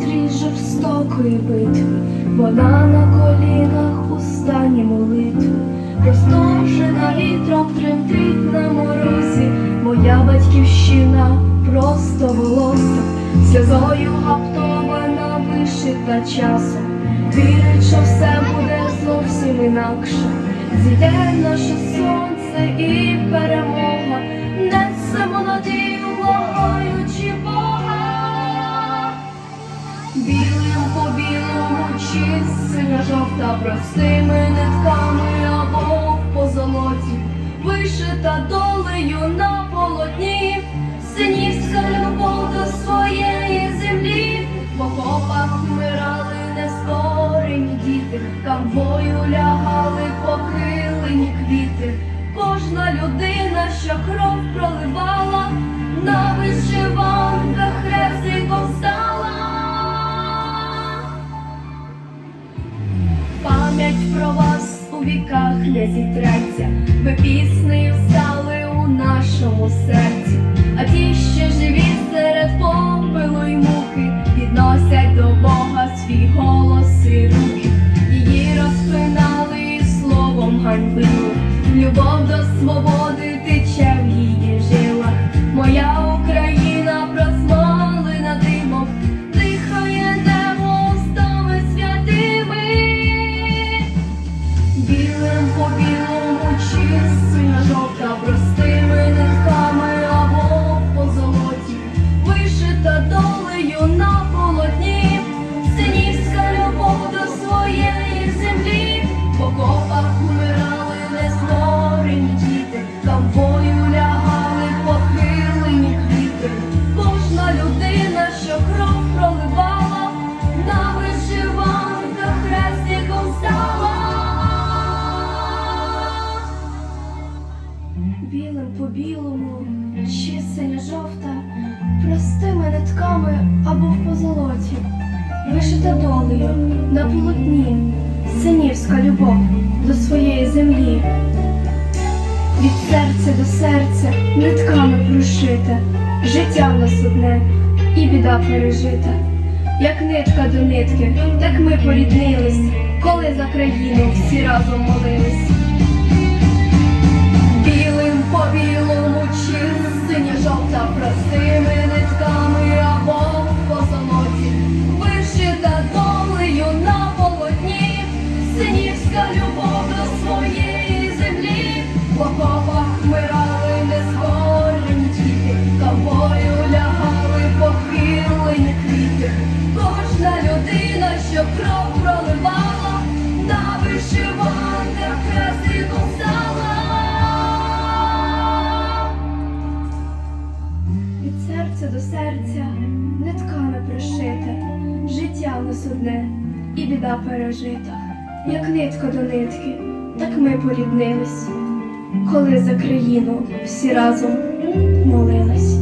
вітрі жорстокої битви, вона на колінах у стані молитви, розтошена вітром тремтить на морозі, моя батьківщина просто волоса, сльозою гаптована, вишита часом, вірить, що все буде зовсім інакше, зійде наше сонце і перемога, несемо надію, благаючи простими нитками або в позолоті, вишита долею на полотні, синівська любов до своєї землі, в окопах вмирали нескорені діти, камбою лягали похилені квіти. Кожна людина, що кров проливала, Пам'ять про вас у віках не зітреться, ви піснею стали у нашому серці, Білим по білому, чи синя жовта, простими нитками або в позолоті, вишита долею на полотні, синівська любов до своєї землі. Від серця до серця нитками прошита, життя в нас одне і біда пережита. Як нитка до нитки, так ми поріднились, коли за країну всі разом молились. Землі, в окопах вмирали діти, тобою лягали похилені квіти. Кожна людина, що кров проливала, на вишиванках стала. Від серця до серця нитками пришите, життя в і біда пережита. Як нитка до нитки, так ми поріднились, коли за країну всі разом молились.